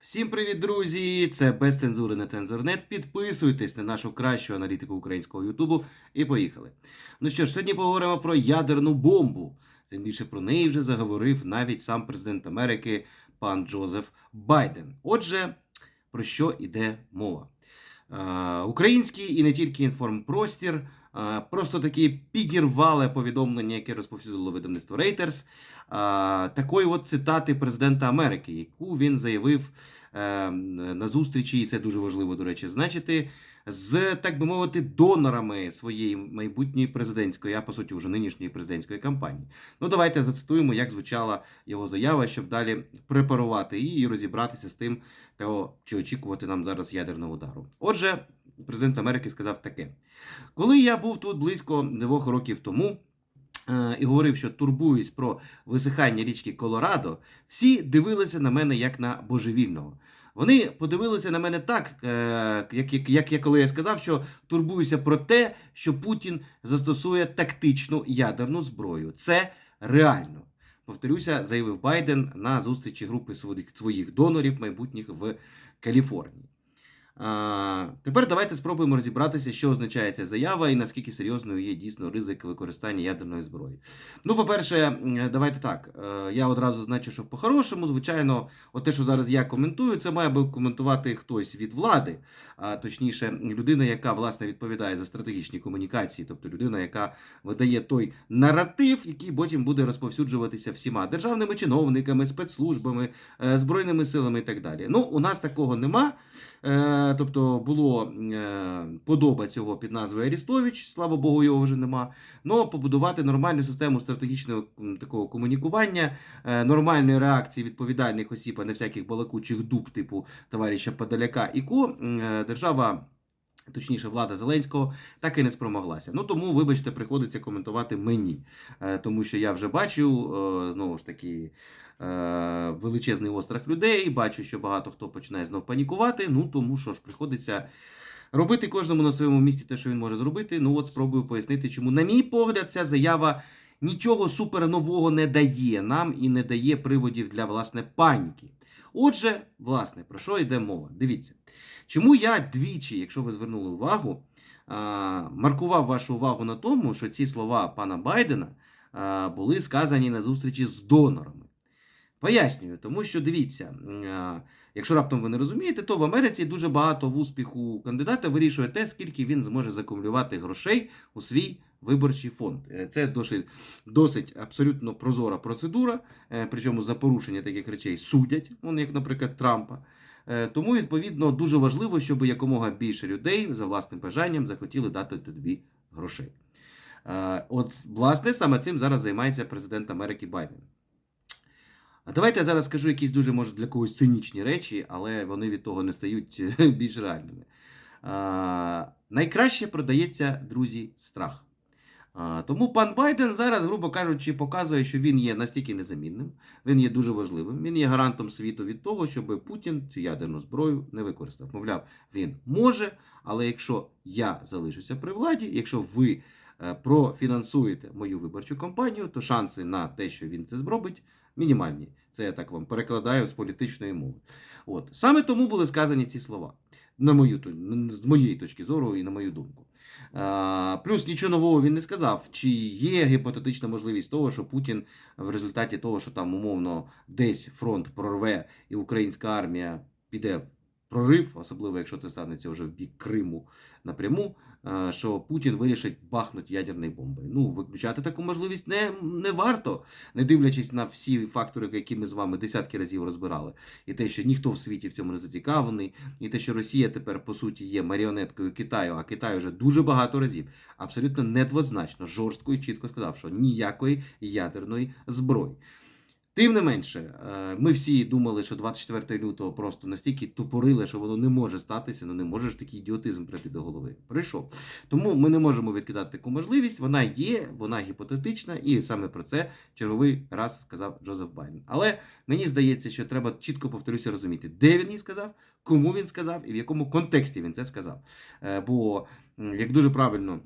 Всім привіт, друзі! Це без цензури на цензурнет. Підписуйтесь на нашу кращу аналітику українського Ютубу і поїхали. Ну що ж, сьогодні поговоримо про ядерну бомбу. Тим більше про неї вже заговорив навіть сам президент Америки пан Джозеф Байден. Отже, про що йде мова? Український і не тільки інформпростір просто таки підірвали повідомлення, яке розповсюдило видавництво Reuters, такої от цитати президента Америки, яку він заявив е, на зустрічі, і це дуже важливо, до речі, значити, з, так би мовити, донорами своєї майбутньої президентської, а по суті, вже нинішньої президентської кампанії. Ну, давайте зацитуємо, як звучала його заява, щоб далі препарувати її і розібратися з тим, того, чи очікувати нам зараз ядерного удару. Отже, президент Америки сказав таке: коли я був тут близько двох років тому. е, І говорив, що турбуюсь про висихання річки Колорадо, всі дивилися на мене як на божевільного. Вони подивилися на мене так, е, як, як, як я коли я сказав, що турбуюся про те, що Путін застосує тактичну ядерну зброю. Це реально. Повторюся, заявив Байден на зустрічі групи своїх, своїх донорів майбутніх в Каліфорнії. А, тепер давайте спробуємо розібратися, що означає ця заява і наскільки серйозною є дійсно ризик використання ядерної зброї. Ну, по-перше, давайте так. е, Я одразу зазначу, що по-хорошому, звичайно, от те, що зараз я коментую, це має би коментувати хтось від влади, а точніше, людина, яка власне відповідає за стратегічні комунікації, тобто людина, яка видає той наратив, який потім буде розповсюджуватися всіма державними чиновниками, спецслужбами, е, збройними силами і так далі. Ну, у нас такого нема. Е, Тобто було е, подоба цього під назвою Арістович, слава Богу, його вже нема. Ну, побудувати нормальну систему стратегічного такого комунікування, е, нормальної реакції відповідальних осіб, а не всяких балакучих дуб, типу товариша Подоляка і ко, держава. Точніше, влада Зеленського так і не спромоглася. Ну тому, вибачте, приходиться коментувати мені, тому що я вже бачу знову ж таки величезний острах людей. Бачу, що багато хто починає знов панікувати. Ну тому що ж приходиться робити кожному на своєму місці те, що він може зробити. Ну от спробую пояснити, чому, на мій погляд, ця заява нічого супер нового не дає нам і не дає приводів для власне паніки. Отже, власне, про що йде мова? Дивіться, чому я двічі, якщо ви звернули увагу, маркував вашу увагу на тому, що ці слова пана Байдена були сказані на зустрічі з донорами. Пояснюю, тому що дивіться, якщо раптом ви не розумієте, то в Америці дуже багато в успіху кандидата вирішує те, скільки він зможе закумулювати грошей у свій виборчий фонд. Е, Це досить, досить абсолютно прозора процедура, е, причому за порушення таких речей судять, як, наприклад, Трампа. Е, Тому, відповідно, дуже важливо, щоб якомога більше людей за власним бажанням захотіли дати тобі грошей. Е, От, власне, саме цим зараз займається президент Америки Байден. А давайте я зараз скажу якісь дуже, може, для когось цинічні речі, але вони від того не стають е, більш реальними. А, найкраще продається, друзі, страх. А, тому пан Байден зараз, грубо кажучи, показує, що він є настільки незамінним, він є дуже важливим, він є гарантом світу від того, щоб Путін цю ядерну зброю не використав. Мовляв, він може, але якщо я залишуся при владі, якщо ви е, профінансуєте мою виборчу кампанію, то шанси на те, що він це зробить, мінімальні. Це я так вам перекладаю з політичної мови. От саме тому були сказані ці слова, на мою з моєї точки зору і на мою думку. А, плюс нічого нового він не сказав, чи є гіпотетична можливість того, що Путін в результаті того, що там умовно десь фронт прорве і українська армія піде прорив, особливо якщо це станеться вже в бік Криму напряму, е, що Путін вирішить бахнути ядерною бомбою. Ну, виключати таку можливість не, не варто, не дивлячись на всі фактори, які ми з вами десятки разів розбирали. І те, що ніхто в світі в цьому не зацікавлений, і те, що Росія тепер по суті є маріонеткою Китаю, а Китай вже дуже багато разів абсолютно недвозначно, жорстко і чітко сказав, що ніякої ядерної зброї. Тим не менше, е, ми всі думали, що 24 лютого просто настільки тупорили, що воно не може статися, ну не може ж такий ідіотизм прийти до голови. Прийшов. Тому ми не можемо відкидати таку можливість. Вона є, вона гіпотетична, і саме про це черговий раз сказав Джозеф Байден. Але мені здається, що треба чітко повторюся розуміти, де він її сказав, кому він сказав і в якому контексті він це сказав. Е, Бо, як дуже правильно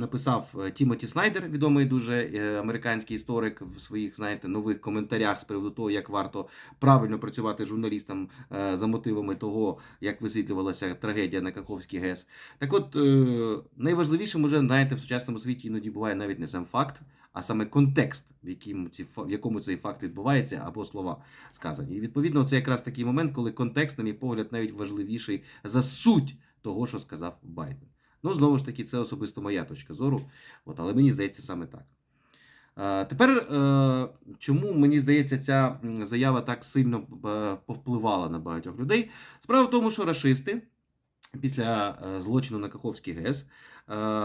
написав е, Тімоті Снайдер, відомий дуже е, американський історик, в своїх, знаєте, нових коментарях з приводу того, як варто правильно працювати журналістам е, за мотивами того, як висвітлювалася трагедія на Каховській ГЕС. Так от, найважливішим уже, знаєте, в сучасному світі іноді буває навіть не сам факт, а саме контекст, в якому, ці, в якому цей факт відбувається, або слова сказані. І відповідно, це якраз такий момент, коли контекст, на мій погляд, навіть важливіший за суть того, що сказав Байден. Ну, знову ж таки, це особисто моя точка зору, от, але мені здається саме так. Тепер, е, чому мені здається, ця заява так сильно е, повпливала на багатьох людей? Справа в тому, що рашисти після е, злочину на Каховській ГЕС,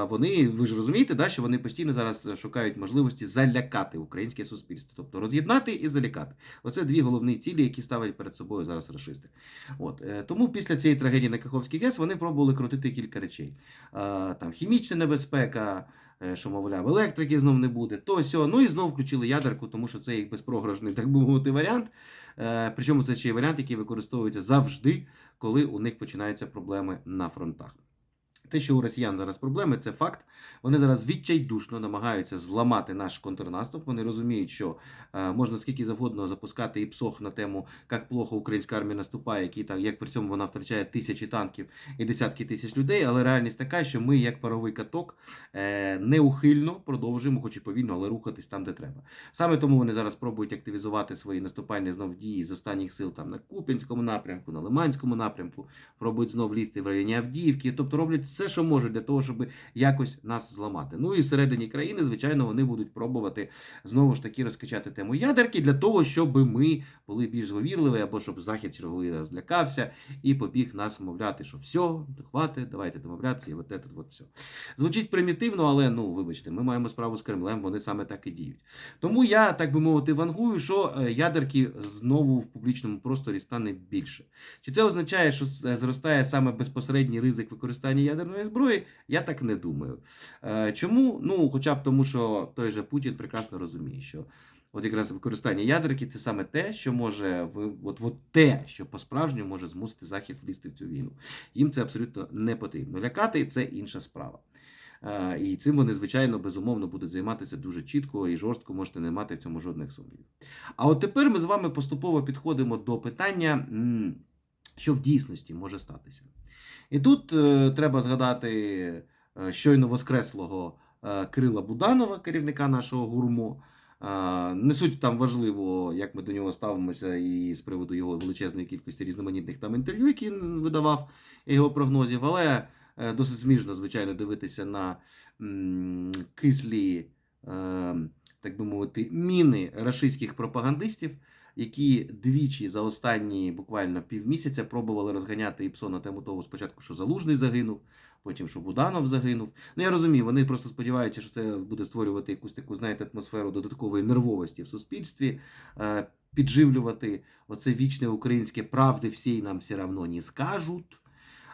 вони, ви ж розумієте, да, що вони постійно зараз шукають можливості залякати українське суспільство, тобто роз'єднати і залякати. Оце дві головні цілі, які ставлять перед собою зараз рашисти. От е, тому після цієї трагедії на Каховській ГЕС вони пробували крутити кілька речей: там хімічна небезпека. е, Що, мовляв, електрики знов не буде, то сьо. Ну і знов включили ядерку, тому що це їх безпрограшний, так би мовити, варіант. Е, Причому це ще й варіант, який використовується завжди, коли у них починаються проблеми на фронтах. Те, що у росіян зараз проблеми, це факт. Вони зараз відчайдушно намагаються зламати наш контрнаступ. Вони розуміють, що е, можна скільки завгодно запускати і псох на тему, як плохо українська армія наступає, які там, як при цьому вона втрачає тисячі танків і десятки тисяч людей. Але реальність така, що ми, як паровий каток, е, неухильно продовжуємо, хоч і повільно, але рухатись там, де треба. Саме тому вони зараз пробують активізувати свої наступальні знов дії з останніх сил там на Куп'янському напрямку, на Лиманському напрямку, пробують знов лізти в районі Авдіївки, тобто роблять все, що можуть для того, щоб якось нас зламати. Ну і всередині країни, звичайно, вони будуть пробувати знову ж таки розкачати тему ядерки для того, щоб ми були більш зговірливі, або щоб захід черговий раз злякався і побіг нас мовляти, що все, хватить, давайте домовлятися, і от це от все. Звучить примітивно, але ну вибачте, ми маємо справу з Кремлем, вони саме так і діють. Тому я, так би мовити, вангую, що е, ядерки знову в публічному просторі стане більше. Чи це означає, що зростає саме безпосередній ризик використання ядерної зброї? Я так не думаю. Е, Чому? Ну, хоча б тому, що той же Путін прекрасно розуміє, що. От якраз використання ядерки це саме те, що може от, от те, що по-справжньому може змусити Захід влізти в цю війну. Їм це абсолютно не потрібно. Лякати це інша справа. Е, І цим вони, звичайно, безумовно будуть займатися дуже чітко і жорстко, можете не мати в цьому жодних сумнівів. А от тепер ми з вами поступово підходимо до питання, що в дійсності може статися. І тут е, треба згадати е, щойно воскреслого е, Кирила Буданова, керівника нашого гурмо. Е, Не суть там важливо, як ми до нього ставимося, і з приводу його величезної кількості різноманітних там інтерв'ю, які він видавав його прогнозів, але е, досить смішно, звичайно, дивитися на кислі, е, так би мовити, міни рашистських пропагандистів, які двічі за останні буквально півмісяця пробували розганяти ІПСО на тему того спочатку, що Залужний загинув, потім що Буданов загинув. Ну я розумію, вони просто сподіваються, що це буде створювати якусь таку, знаєте, атмосферу додаткової нервовості в суспільстві, е, підживлювати оце вічне українське правди всі нам все равно не скажуть.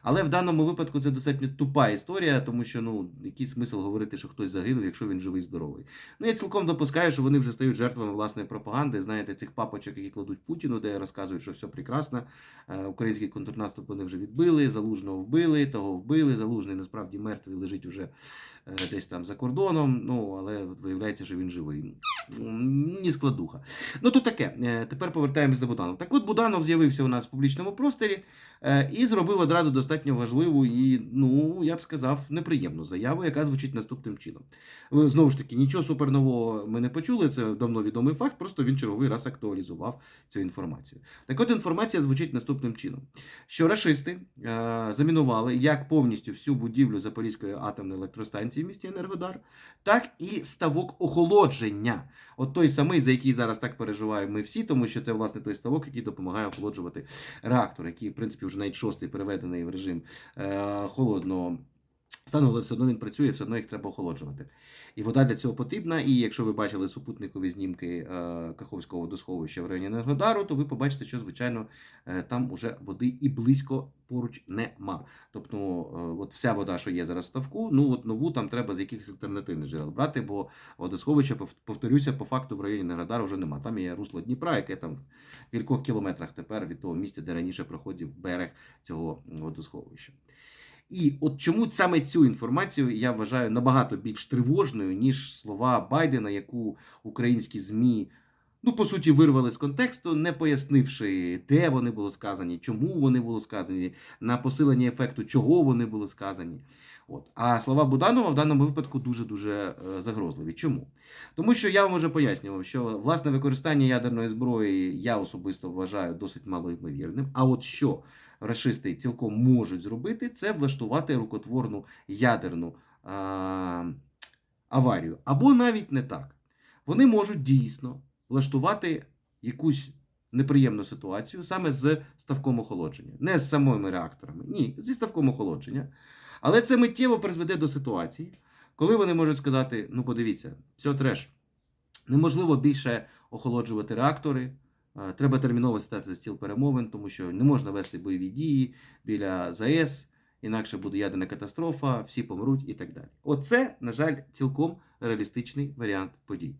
Але в даному випадку це достатньо тупа історія, тому що ну який смисл говорити, що хтось загинув, якщо він живий здоровий. Ну я цілком допускаю, що вони вже стають жертвами власної пропаганди. Знаєте, цих папочок, які кладуть Путіну, де розказують, що все прекрасно. Е, Український контрнаступ вони вже відбили, залужного вбили, того вбили. Залужний насправді мертвий лежить уже е, десь там за кордоном. Ну але виявляється, що він живий. Ні складуха. Ну то таке. Е, Тепер повертаємось до Буданова. Так от Буданов з'явився у нас в публічному просторі. Е, і зробив одразу достатньо важливу і, ну, я б сказав, неприємну заяву, яка звучить наступним чином. Знову ж таки, нічого супернового ми не почули, це давно відомий факт, просто він черговий раз актуалізував цю інформацію. Так от інформація звучить наступним чином: що рашисти е, замінували як повністю всю будівлю Запорізької атомної електростанції в місті Енергодар, так і ставок охолодження. От той самий, за який зараз так переживаємо ми всі, тому що це власне той ставок, який допомагає охолоджувати реактор, який, в принципі, вже навіть шостий переведений в режим е, холодного стану, але все одно він працює, все одно їх треба охолоджувати. І вода для цього потрібна. І якщо ви бачили супутникові знімки е, Каховського водосховища в районі Енергодару, то ви побачите, що, звичайно, е, там уже води і близько поруч нема. Тобто, е, от вся вода, що є зараз в ставку, ну от нову там треба з якихось альтернативних джерел брати, бо водосховища, пов- повторюся, по факту в районі Енергодару вже нема. Там є русло Дніпра, яке там в кількох кілометрах тепер від того місця, де раніше проходив берег цього водосховища. І от чому саме цю інформацію я вважаю набагато більш тривожною, ніж слова Байдена, яку українські ЗМІ, ну, по суті, вирвали з контексту, не пояснивши, де вони були сказані, чому вони були сказані, на посилення ефекту, чого вони були сказані. От. А слова Буданова в даному випадку дуже-дуже е, загрозливі. Чому? Тому що я вам вже пояснював, що власне використання ядерної зброї я особисто вважаю досить малоймовірним. А от що рашисти цілком можуть зробити, це влаштувати рукотворну ядерну а, аварію. Або навіть не так. Вони можуть дійсно влаштувати якусь неприємну ситуацію саме з ставком охолодження. Не з самими реакторами, ні, зі ставком охолодження. Але це миттєво призведе до ситуації, коли вони можуть сказати: ну, подивіться, все треш. Неможливо більше охолоджувати реактори. е, Треба терміново стати за стіл перемовин, тому що не можна вести бойові дії біля ЗАЕС, інакше буде ядерна катастрофа, всі помруть і так далі. Оце, на жаль, цілком реалістичний варіант подій.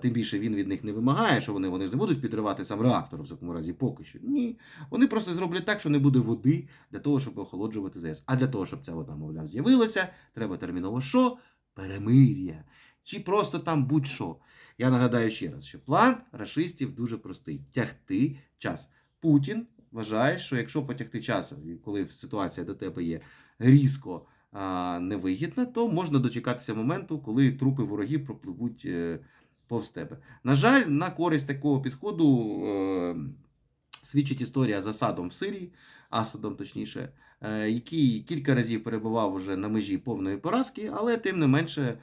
Тим більше він від них не вимагає, що вони, вони ж не будуть підривати сам реактор, в такому разі поки що. Ні. Вони просто зроблять так, що не буде води для того, щоб охолоджувати ЗАЕС. А для того, щоб ця вода, мовляв, з'явилася, треба терміново що? Перемир'я. Чи просто там будь-що. Я нагадаю ще раз, що план рашистів дуже простий: тягти час. Путін вважає, що якщо потягти час, коли ситуація до тебе є різко невигідна, то можна дочекатися моменту, коли трупи ворогів пропливуть е, повз тебе. На жаль, на користь такого підходу е, свідчить історія з Асадом в Сирії, Асадом точніше, е, який кілька разів перебував уже на межі повної поразки, але тим не менше.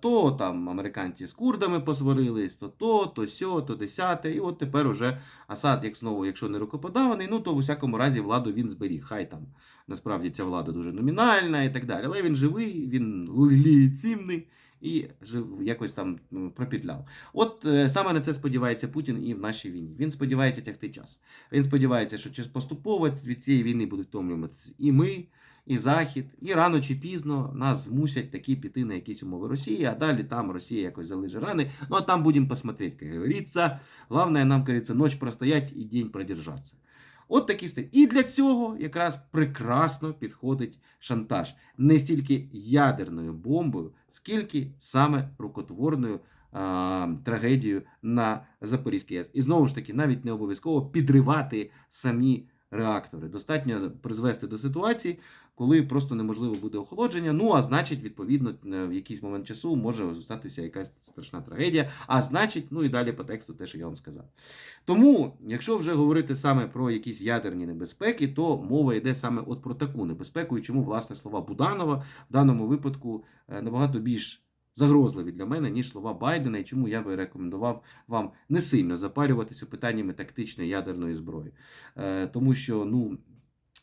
То там американці з курдами посварились, то то, то сьо, то десяте. І от тепер уже Асад, як знову, якщо не рукоподаваний, ну то в усякому разі владу він зберіг. Хай там насправді ця влада дуже номінальна і так далі. Але він живий, він легітимний і жив, якось там пропідляв. От е, саме на це сподівається Путін і в нашій війні. Він сподівається тягти час. Він сподівається, що поступово від цієї війни будуть втомлюватися і ми, і Захід, і рано чи пізно нас змусять таки піти на якісь умови Росії, а далі там Росія якось залиже рани. Ну а там будемо посмотреть, як говориться. Главное нам, говорится, ночь простоять і день продержаться. От такий стиль. І для цього якраз прекрасно підходить шантаж. Не стільки ядерною бомбою, скільки саме рукотворною а, трагедією на Запорізькій. І знову ж таки, навіть не обов'язково підривати самі реактори. Достатньо призвести до ситуації, коли просто неможливо буде охолодження. Ну а значить, відповідно, в якийсь момент часу може статися якась страшна трагедія. А значить, ну і далі по тексту те, що я вам сказав. Тому, якщо вже говорити саме про якісь ядерні небезпеки, то мова йде саме от про таку небезпеку, і чому власне слова Буданова в даному випадку е, набагато більш загрозливі для мене, ніж слова Байдена, і чому я би рекомендував вам не сильно запарюватися питаннями тактичної ядерної зброї. Е, Тому що, ну.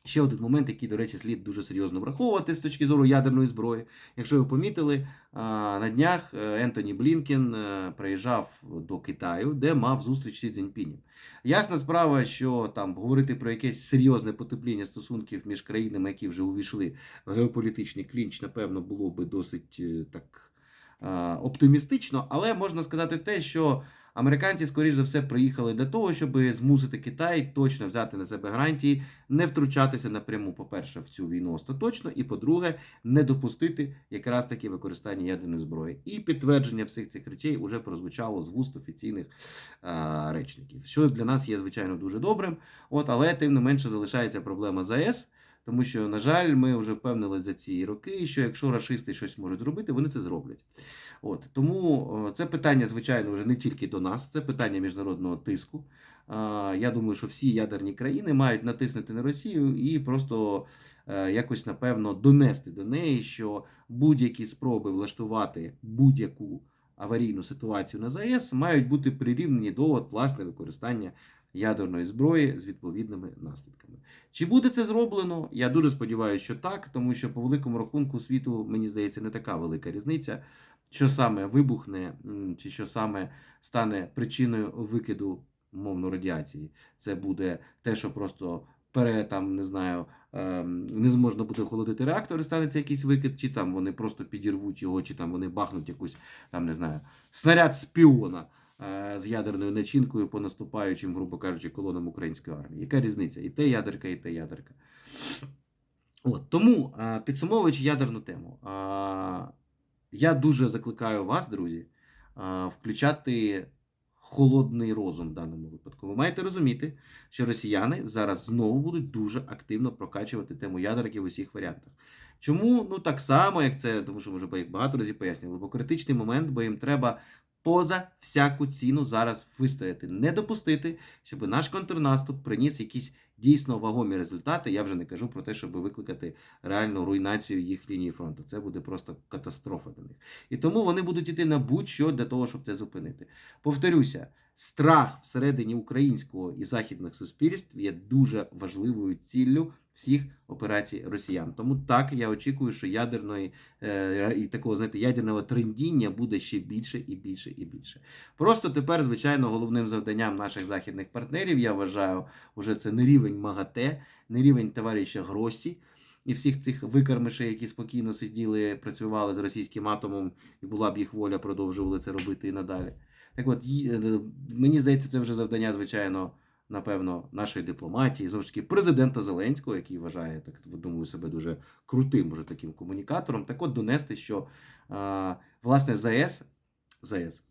Ще один момент, який, до речі, слід дуже серйозно враховувати з точки зору ядерної зброї. Якщо ви помітили, на днях е, Ентоні Блінкен е, приїжджав до Китаю, де мав зустріч зі Цзіньпінем. Ясна справа, що там говорити про якесь серйозне потепління стосунків між країнами, які вже увійшли в геополітичний клінч, напевно, було би досить так оптимістично, але можна сказати те, що. Американці, скоріш за все, приїхали для того, щоб змусити Китай точно взяти на себе гарантії, не втручатися напряму, по-перше, в цю війну остаточно, і по-друге, не допустити якраз таки використання ядерної зброї. І підтвердження всіх цих речей вже прозвучало з вуст офіційних а, речників, що для нас є звичайно дуже добрим. От, але тим не менше залишається проблема ЗАЕС. Тому що, на жаль, ми вже впевнилися за ці роки, що якщо рашисти щось можуть зробити, вони це зроблять. От тому це питання, звичайно, вже не тільки до нас, це питання міжнародного тиску. Я думаю, що всі ядерні країни мають натиснути на Росію і просто е, якось напевно донести до неї, що будь-які спроби влаштувати будь-яку аварійну ситуацію на ЗАЕС мають бути прирівнені до от, власне використання ядерної зброї з відповідними наслідками. Чи буде це зроблено? Я дуже сподіваюся, що так, тому що по великому рахунку світу, мені здається, не така велика різниця, що саме вибухне, чи що саме стане причиною викиду умовно радіації. Це буде те, що просто пере там, не знаю, ем, не зможна буде охолодити реактор, і станеться якийсь викид, чи там вони просто підірвуть його, чи там вони бахнуть якусь там, не знаю, снаряд спіона е, з ядерною начинкою по наступаючим, грубо кажучи, колонам української армії. Яка різниця? І те ядерка, і те ядерка. От, тому, е, підсумовуючи ядерну тему, е, я дуже закликаю вас, друзі, е, включати холодний розум в даному випадку. Ви маєте розуміти, що росіяни зараз знову будуть дуже активно прокачувати тему ядерки в усіх варіантах. Чому? Ну так само, як це, тому що вже багато разів пояснювали, бо критичний момент, бо їм треба поза всяку ціну зараз вистояти, не допустити, щоб наш контрнаступ приніс якісь дійсно вагомі результати. Я вже не кажу про те, щоб викликати реальну руйнацію їх лінії фронту. Це буде просто катастрофа для них. І тому вони будуть йти на будь-що для того, щоб це зупинити. Повторюся, страх всередині українського і західних суспільств є дуже важливою ціллю всіх операцій росіян. Тому так я очікую, що ядерної е, і такого знаєте, ядерного трендіння буде ще більше і більше і більше. Просто тепер, звичайно, головним завданням наших західних партнерів, я вважаю, вже це не рівень МАГАТЕ, не рівень товариша Гросі. І всіх цих викармишей, які спокійно сиділи, працювали з російським атомом, і була б їх воля, продовжували це робити і надалі. Так от, е, мені здається, це вже завдання, звичайно, напевно, нашої дипломатії, знову ж таки, президента Зеленського, який вважає, так думаю, себе дуже крутим уже таким комунікатором. Так от донести, що власне ЗАЕС, ЗАЕС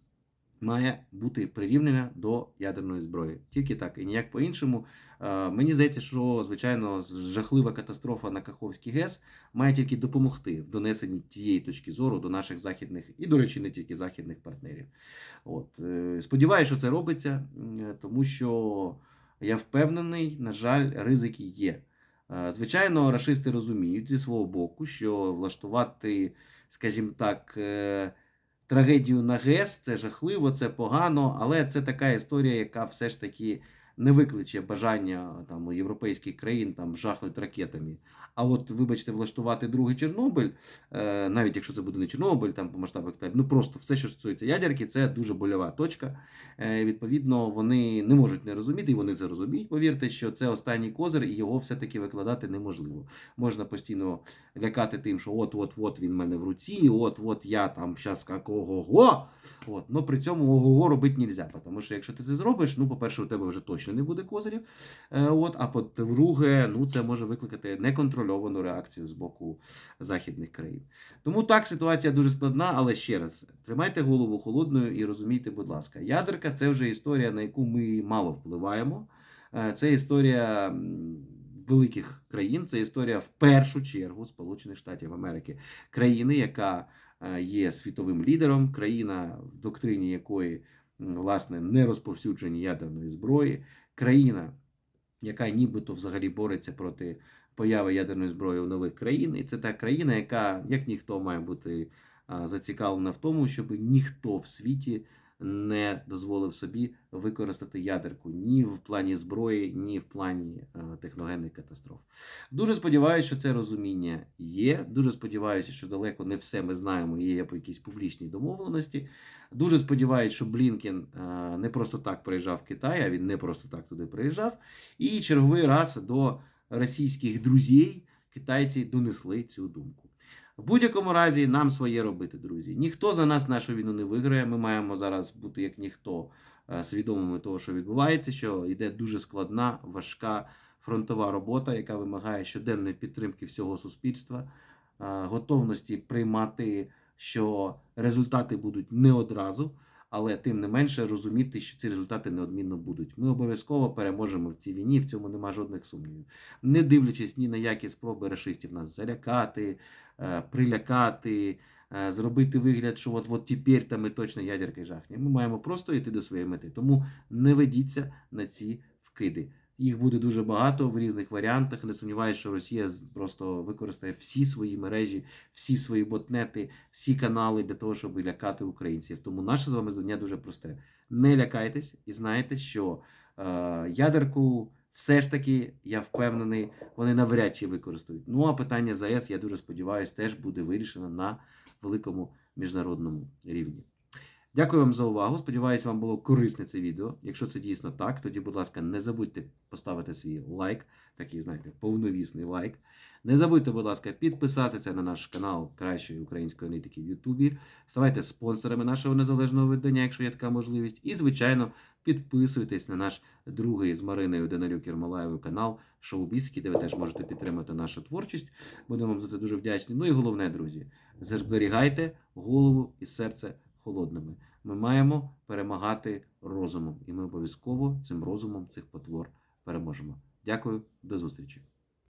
має бути прирівнена до ядерної зброї. Тільки так і ніяк по-іншому. Е, Мені здається, що звичайно жахлива катастрофа на Каховській ГЕС має тільки допомогти в донесенні тієї точки зору до наших західних і, до речі, не тільки західних партнерів. От е, сподіваюся, що це робиться, тому що я впевнений, на жаль, ризики є. Е, Звичайно, рашисти розуміють зі свого боку, що влаштувати, скажімо так, е, трагедію на ГЕС це жахливо, це погано, але це така історія, яка все ж таки не викличе бажання там європейських країн там жахнути ракетами. А от, вибачте, влаштувати другий Чорнобиль, е, навіть якщо це буде не Чорнобиль, там по масштабах так, ну просто все, що стосується ядерки, це дуже больова точка. Е, Відповідно, вони не можуть не розуміти, і вони це розуміють. Повірте, що це останній козир, і його все-таки викладати неможливо. Можна постійно лякати тим, що от-от-от він в мене в руці, от-от я там щас ого-го. От, но при цьому ого-го робити нельзя, тому що якщо ти це зробиш, ну, по-перше, у тебе вже точно не буде козирів. Е, От, а по-друге, ну, це може викликати неконтрольовану реакцію з боку західних країн. Тому так, ситуація дуже складна, але ще раз, тримайте голову холодною і розумійте, будь ласка, ядерка це вже історія, на яку ми мало впливаємо. Е, Це історія великих країн, це історія в першу чергу Сполучених Штатів Америки, країни, яка е, є світовим лідером, країна, в доктрині якої власне не розповсюдження ядерної зброї, країна, яка нібито взагалі бореться проти появи ядерної зброї у нових країн. І це та країна, яка, як ніхто, має бути зацікавлена в тому, щоб ніхто в світі не дозволив собі використати ядерку ні в плані зброї, ні в плані е, техногенних катастроф. Дуже сподіваюся, що це розуміння є. Дуже сподіваюся, що далеко не все ми знаємо є по якійсь публічній домовленості. Дуже сподіваюся, що Блінкен е, не просто так приїжджав в Китай, а він не просто так туди приїжджав. І черговий раз до російських друзів китайці донесли цю думку. В будь-якому разі нам своє робити, друзі. Ніхто за нас нашу війну не виграє. Ми маємо зараз бути як ніхто е, свідомими того, що відбувається, що йде дуже складна, важка фронтова робота, яка вимагає щоденної підтримки всього суспільства, е, готовності приймати, що результати будуть не одразу. Але тим не менше розуміти, що ці результати неодмінно будуть. Ми обов'язково переможемо в цій війні, в цьому нема жодних сумнівів. Не дивлячись ні на які спроби расистів нас залякати, е, прилякати, е, зробити вигляд, що от, от тепер там ми точно ядерки жахні. Ми маємо просто йти до своєї мети. Тому не ведіться на ці вкиди. Їх буде дуже багато в різних варіантах. Не сумніваюся, що Росія просто використає всі свої мережі, всі свої ботнети, всі канали для того, щоб лякати українців. Тому наше з вами завдання дуже просте. Не лякайтесь і знайте, що е, ядерку все ж таки, я впевнений, вони навряд чи використають. Ну а питання ЗАЕС, я дуже сподіваюся, теж буде вирішено на великому міжнародному рівні. Дякую вам за увагу. Сподіваюсь, вам було корисне це відео. Якщо це дійсно так, тоді, будь ласка, не забудьте поставити свій лайк, такий, знаєте, повновісний лайк. Не забудьте, будь ласка, підписатися на наш канал Кращої української аналітики в Ютубі. Ставайте спонсорами нашого незалежного видання, якщо є така можливість. І, звичайно, підписуйтесь на наш другий з Мариною Данилюк Єрмолаєвою канал Шоу-Біс, де ви теж можете підтримати нашу творчість. Будемо вам за це дуже вдячні. Ну і головне, друзі, зберігайте голову і серце холодними. Ми маємо перемагати розумом, і ми обов'язково цим розумом цих потвор переможемо. Дякую, до зустрічі.